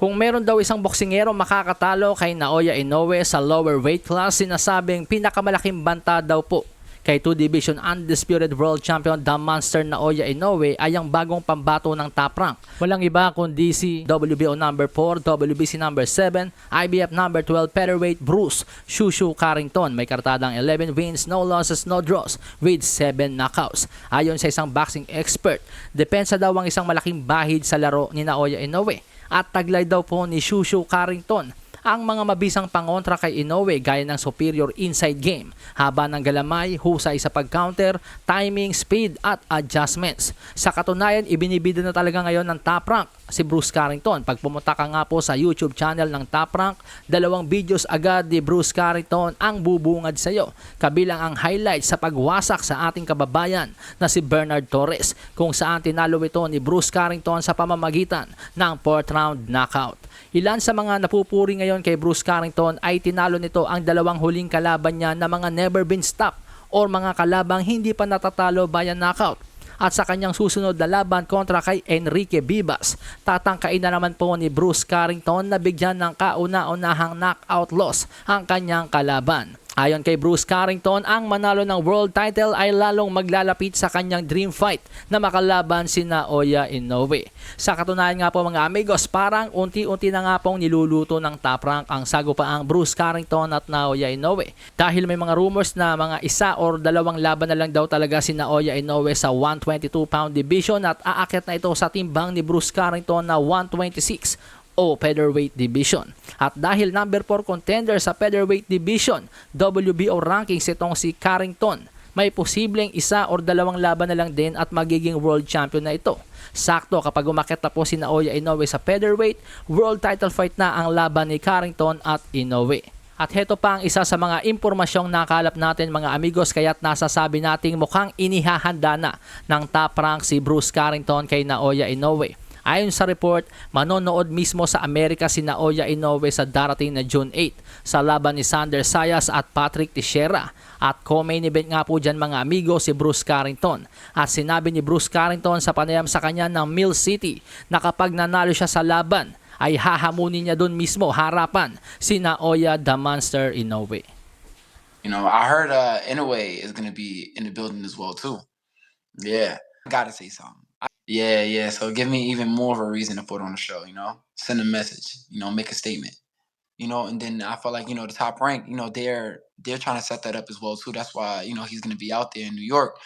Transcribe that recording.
Kung meron daw isang boksingero makakatalo kay Naoya Inoue sa lower weight class, sinasabing pinakamalaking banta daw po kay 2 Division Undisputed World Champion The Monster Naoya Inoue ay ang bagong pambato ng top rank. Walang iba kundi si WBO number 4, WBC number 7, IBF number 12 featherweight Bruce Shushu Carrington. May kartadang 11 wins, no losses, no draws with 7 knockouts. Ayon sa isang boxing expert, depensa daw ang isang malaking bahid sa laro ni Naoya Inoue at taglay daw po ni Shushu Carrington ang mga mabisang pangontra kay Inoue gaya ng superior inside game, haba ng galamay, husay sa pag-counter, timing, speed at adjustments. Sa katunayan, ibinibida na talaga ngayon ng top rank si Bruce Carrington. Pag pumunta ka nga po sa YouTube channel ng Top Rank, dalawang videos agad ni Bruce Carrington ang bubungad sa iyo. Kabilang ang highlight sa pagwasak sa ating kababayan na si Bernard Torres kung saan tinalo ito ni Bruce Carrington sa pamamagitan ng 4th round knockout. Ilan sa mga napupuri ngayon kay Bruce Carrington ay tinalo nito ang dalawang huling kalaban niya na mga never been stopped or mga kalabang hindi pa natatalo via knockout at sa kanyang susunod na laban kontra kay Enrique Vivas. Tatangkain na naman po ni Bruce Carrington na bigyan ng kauna-unahang knockout loss ang kanyang kalaban. Ayon kay Bruce Carrington, ang manalo ng world title ay lalong maglalapit sa kanyang dream fight na makalaban si Naoya Inoue. Sa katunayan nga po mga amigos, parang unti-unti na nga pong niluluto ng top rank ang sagupaang Bruce Carrington at Naoya Inoue. Dahil may mga rumors na mga isa or dalawang laban na lang daw talaga si Naoya Inoue sa 122 pound division at aakyat na ito sa timbang ni Bruce Carrington na 126 o featherweight division. At dahil number 4 contender sa featherweight division, WBO rankings itong si Carrington, may posibleng isa or dalawang laban na lang din at magiging world champion na ito. Sakto kapag umakit na po si Naoya Inoue sa featherweight, world title fight na ang laban ni Carrington at Inoue. At heto pa ang isa sa mga impormasyong nakalap natin mga amigos kaya't nasasabi nating mukhang inihahanda na ng top rank si Bruce Carrington kay Naoya Inoue. Ayon sa report, manonood mismo sa Amerika si Naoya Inoue sa darating na June 8 sa laban ni Sander Sayas at Patrick Teixeira. At co-main event nga po dyan mga amigo si Bruce Carrington. At sinabi ni Bruce Carrington sa panayam sa kanya ng Mill City na kapag nanalo siya sa laban, ay hahamunin niya doon mismo harapan si Naoya the Monster Inoue. You know, I heard uh Inouye is gonna be in the building as well too. Yeah, gotta say something. Yeah, yeah. So give me even more of a reason to put on the show. You know, send a message. You know, make a statement. You know, and then I feel like you know the top rank. You know, they're they're trying to set that up as well too. That's why you know he's gonna be out there in New York.